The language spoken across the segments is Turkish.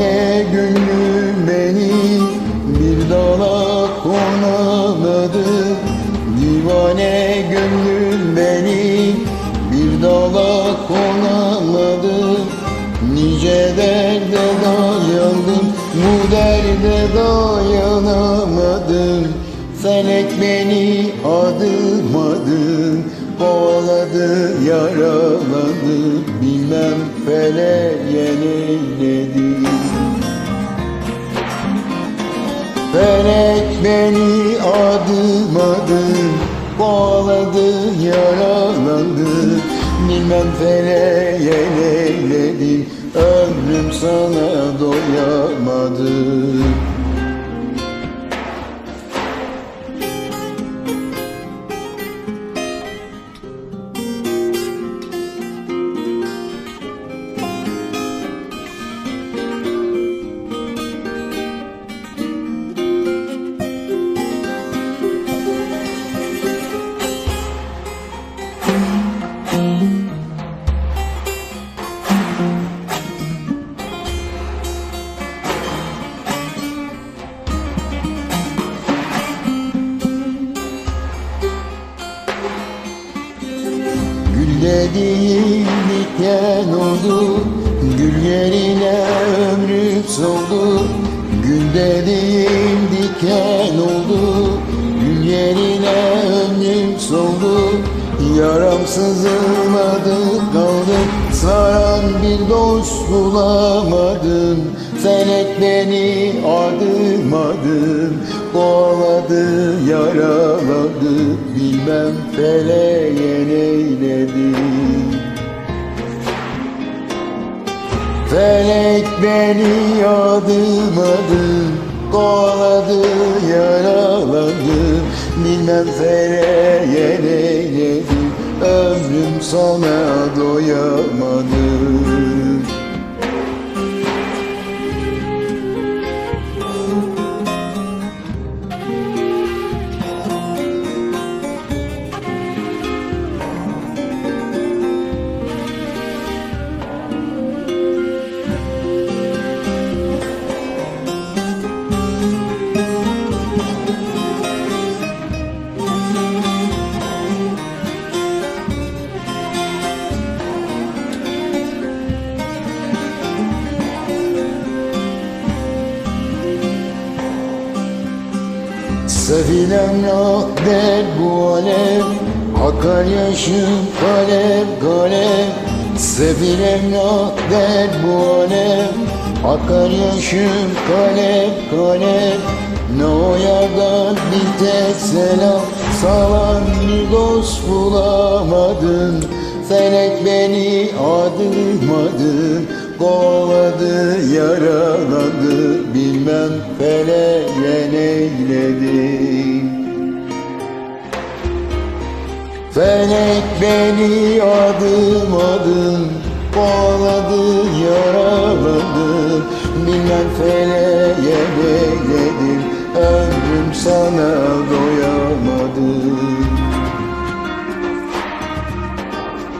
Divane gönlüm beni bir dala konamadı Divane gönlüm beni bir dala konamadı Nice derde dayandım bu derde dayanamadım. Felek beni adım adım kovaladı yaraladı. Bilmem feleğe neyledi Felek beni adım adım kovaladı yaraladı Bilmem feleğe neyledim ömrüm sana doyamadı Dediğin diken oldu Gül yerine ömrüm soldu. Gül dediğin diken oldu Gül yerine ömrüm soldu. Yaram sızılmadı kaldım Saran bir dost bulamadım Felek beni adım adım Kovaladı yaraladı Bilmem feleğe neyledi. Felek beni adım adım Kovaladı yaraladı Bilmem feleğe neyledi. Ömrüm sana doyamadı Sefilem yok der bu alem Akar yaşım kalem Sefilem yok der bu alem Akar yaşım kalem kalem Ne o yerden bir tek selam Salan bir dost bulamadım Felek beni adım adım Kovaladı yaraladı. Bilmem feleğe neyledi Felek beni adım adım Kovaladı yaraladı. Bilmem feleğe neyledim Ömrüm sana doyamadım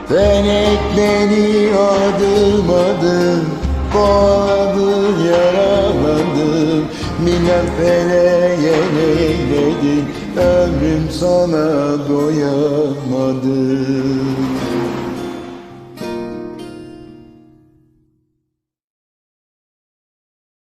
Felek beni adım adım Kovaladı yaraladı. Bilmem feleğe neyledim Ömrüm sana doyamadım